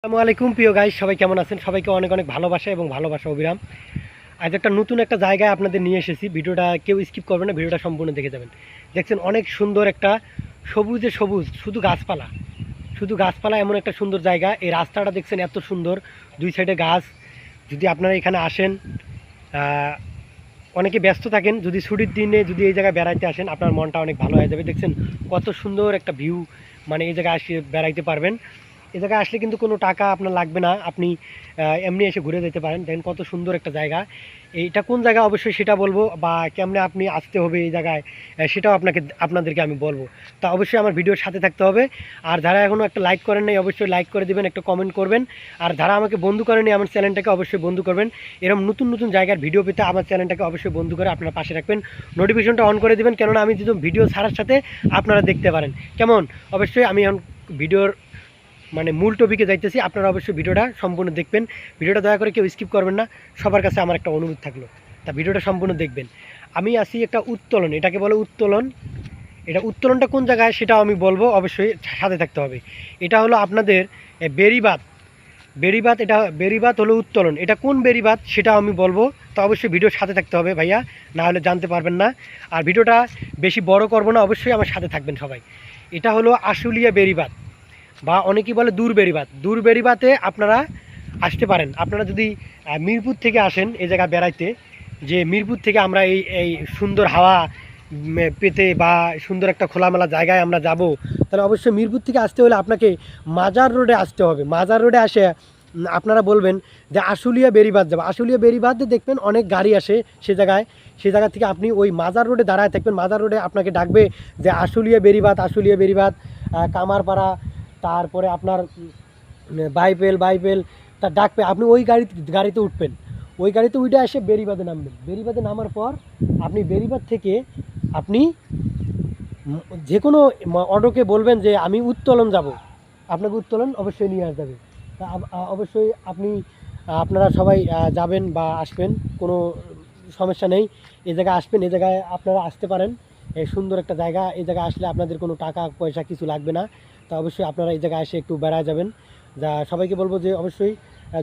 আসসালামু আলাইকুম, প্রিয় গাইস সবাই কেমন আছেন? সবাইকে অনেক অনেক ভালোবাসা এবং ভালোবাসা অবিরাম আজ একটা নতুন একটা জায়গায় আপনাদের নিয়ে এসেছি। ভিডিওটা কেউ স্কিপ করবে না, ভিডিওটা সম্পূর্ণ দেখে যাবেন। দেখছেন, অনেক সুন্দর একটা সবুজে সবুজ, শুধু গাছপালা। শুধু গাছপালা, এমন একটা সুন্দর জায়গা। এই রাস্তাটা দেখছেন, এত সুন্দর। দুই সাইডে গাছ। যদি আপনারা এখানে আসেন অনেকে ব্যস্ত থাকেন, যদি ছুটির দিনে যদি এই জায়গায় বেড়াইতে আসেন, আপনার মনটা অনেক ভালো হয়ে যাবে। দেখছেন, কত সুন্দর একটা ভিউ মানে এই জায়গায় আসে, বেড়াইতে পারবেন। এই জায়গায় আসলে কিন্তু কোনো টাকা আপনার লাগবে না। আপনি এমনি এসে ঘুরে যেতে পারেন। দেখেন কত সুন্দর একটা জায়গা। এইটা কোন জায়গা? অবশ্যই সেটা বলব বা কেমনে আপনি আসতে হবে এই জায়গায় সেটাও আপনাকে, আপনাদেরকে আমি বলব। তা অবশ্যই আমার ভিডিওর সাথে থাকতে হবে। আর যারা এখনও একটা লাইক করেন নাই, অবশ্যই লাইক করে দেবেন, একটা কমেন্ট করবেন। আর যারা আমাকে বন্ধু করেনি আমার চ্যানেলটাকে অবশ্যই বন্ধু করবেন। এরকম নতুন নতুন জায়গার ভিডিও পেতে আমার চ্যানেলটাকে অবশ্যই বন্ধু করে আপনারা পাশে রাখবেন। নোটিফিকেশনটা অন করে দেবেন, কেননা আমি যদি ভিডিও ছাড়ার সাথে আপনারা দেখতে পারেন। কেমন? অবশ্যই আমি এখন ভিডিওর মানে মূল টপিকে যাইতেছি আপনারা অবশ্যই ভিডিওটা সম্পূর্ণ দেখবেন। ভিডিওটা দয়া করে কেউ স্কিপ করবেন না সবার কাছে আমার একটা অনুরোধ থাকল। তা ভিডিওটা সম্পূর্ণ দেখবেন। আমি আসি একটা উত্তোলন এটাকে বলে উত্তোলন। এটা উত্তোলনটা কোন জায়গায় সেটাও আমি বলব অবশ্যই সাথে থাকতে হবে। এটা হলো আপনাদের এ, বেরিবাদ বেরিবাদ এটা বেরিবাদ হলো উত্তোলন। এটা কোন বেরিবাদ সেটা আমি বলব তো অবশ্যই ভিডিওর সাথে থাকতে হবে ভাইয়া না হলে জানতে পারবেন না। আর ভিডিওটা বেশি বড় করব না অবশ্যই আমার সাথে থাকবেন সবাই। এটা হলো আশুলিয়া বেরিবাদ বা অনেকেই বলে দূর বেরিবাদ দূর বেরিবাতে আপনারা আসতে পারেন। আপনারা যদি মিরপুর থেকে আসেন এই জায়গায় বেড়াইতে, যে মিরপুর থেকে আমরা এই এই সুন্দর হাওয়া পেতে বা সুন্দর একটা খোলামেলা জায়গায় আমরা যাব, তাহলে অবশ্যই মিরপুর থেকে আসতে হলে আপনাকে মাজার রোডে আসতে হবে। মাজার রোডে আসে আপনারা বলবেন যে আশুলিয়া বেরিবাদ যাব। আশুলিয়া বেরিবাদে দেখবেন অনেক গাড়ি আসে সে জায়গায়। সে জায়গা থেকে আপনি ওই মাজার রোডে দাঁড়ায় থাকবেন। মাজার রোডে আপনাকে ডাকবে যে আশুলিয়া বেরিবাদ আশুলিয়া বেরিবাদ কামারপাড়া তারপরে আপনার উম, বাইপেল বাইপেল তার ডাকবে আপনি ওই গাড়ি গাড়িতে উঠবেন। ওই গাড়িতে উঠে এসে বেরিবাদে নামবেন। বেরিবাদে নামার পর আপনি বেরিবাদ থেকে আপনি যে কোনো অটোকে বলবেন যে আমি উত্তোলন যাব। আপনাকে উত্তোলন অবশ্যই নিয়ে আসবে তা অবশ্যই আপনি আপনারা সবাই যাবেন বা আসবেন। কোনো সমস্যা নেই। এ জায়গায় আসবেন এ জায়গায় আপনারা আসতে পারেন। সুন্দর একটা জায়গা, এই জায়গায় আসলে আপনাদের কোনো টাকা, পয়সা কিছু লাগবে না। তা অবশ্যই আপনারা এই জায়গায় এসে একটু বেড়ায় যাবেন। যা সবাইকে বলব যে অবশ্যই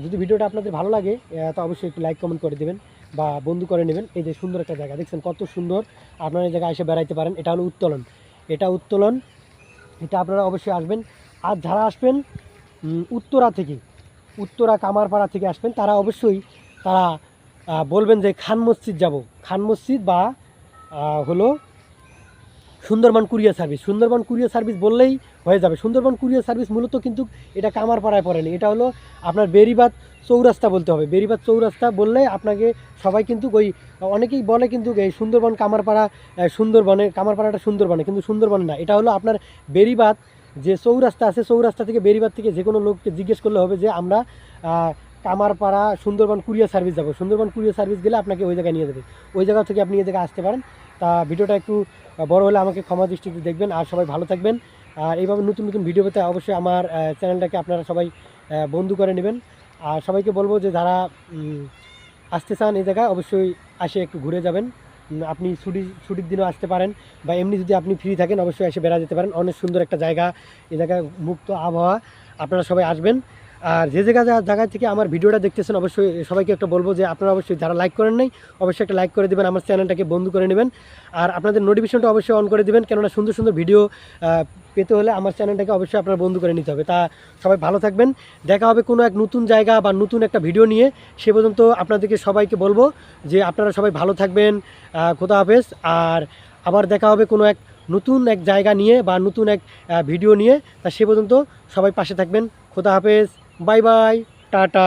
যদি ভিডিওটা আপনাদের ভালো লাগে তো অবশ্যই একটু লাইক কমেন্ট করে দেবেন বা বন্ধু করে নেবেন। এই যে সুন্দর একটা জায়গা, দেখছেন কত সুন্দর। আপনারা এই জায়গায় এসে বেড়াইতে পারেন। এটা হলো উত্তোলন। এটা উত্তোলন, এটা আপনারা অবশ্যই আসবেন। আর যারা আসবেন উত্তরা থেকে, উত্তরা কামারপাড়া থেকে আসবেন, তারা অবশ্যই, তারা বলবেন যে খান মসজিদ যাব। খান মসজিদ বা হলো Sundarban courier service. Sundarban courier service বললেই হয়ে যাবে। সুন্দরবন কুরিয়ার সার্ভিস মূলত কিন্তু এটা কামার কামারপাড়ায় পড়েনি এটা হলো আপনার বেরিবাদ চৌরাস্তা বলতে হবে। বেরিবাদ চৌরাস্তা বললে আপনাকে সবাই কিন্তু ওই অনেকেই বলে কিন্তু এই সুন্দরবন কামারপাড়া সুন্দরবনে কামারপাড়াটা সুন্দরবনে, কিন্তু সুন্দরবন না। এটা হলো আপনার বেরিবাদ যে চৌরাস্তা আছে, চৌরাস্তা থেকে বেরিবাদ থেকে যে কোনো লোককে জিজ্ঞেস করলে হবে যে আমরা কামারপাড়া সুন্দরবন কুরিয়ার সার্ভিস যাব। সুন্দরবন কুরিয়ার সার্ভিস গেলে আপনাকে ওই জায়গায় নিয়ে যাবে। ওই জায়গা থেকে আপনি এই জায়গায় আসতে পারেন। তা ভিডিওটা একটু বড় হলে আমাকে ক্ষমা দৃষ্টিতে দেখবেন। আর সবাই ভালো থাকবেন। আর এইভাবে নতুন নতুন ভিডিও পেতে অবশ্যই আমার চ্যানেলটাকে আপনারা সবাই বন্ধু করে নেবেন। আর সবাইকে বলব যে যারা আসতে চান এই জায়গায় অবশ্যই আসে একটু ঘুরে যাবেন। আপনি ছুটি, ছুটির দিনও আসতে পারেন বা এমনি যদি আপনি ফ্রি থাকেন অবশ্যই এসে বেড়া যেতে পারেন। অনেক সুন্দর একটা জায়গা এ জায়গায় মুক্ত আবহাওয়া। আপনারা সবাই আসবেন। আর যে জায়গা জায়গা থেকে আমার ভিডিওটা দেখতেছেন, অবশ্যই সবাইকে একটা বলব যে আপনারা অবশ্যই যারা লাইক করেন নাই, অবশ্যই একটা লাইক করে দেবেন, আমার চ্যানেলটাকে বন্ধ করে নেবেন। আর আপনাদের নোটিফিকেশনটা অবশ্যই অন করে দেবেন, কেননা সুন্দর সুন্দর ভিডিও পেতে হলে আমার চ্যানেলটাকে অবশ্যই আপনারা বন্ধ করে নিতে হবে। তা সবাই ভালো থাকবেন, দেখা হবে কোনো এক নতুন জায়গা বা নতুন একটা ভিডিও নিয়ে। সে পর্যন্ত আপনাদেরকে সবাইকে বলব যে আপনারা সবাই ভালো থাকবেন খোদা হাফেজ। আর আবার দেখা হবে কোনো এক নতুন এক জায়গা নিয়ে বা নতুন এক ভিডিও নিয়ে। তা সে পর্যন্ত সবাই পাশে থাকবেন, খোদা হাফেজ। Bye bye ta ta.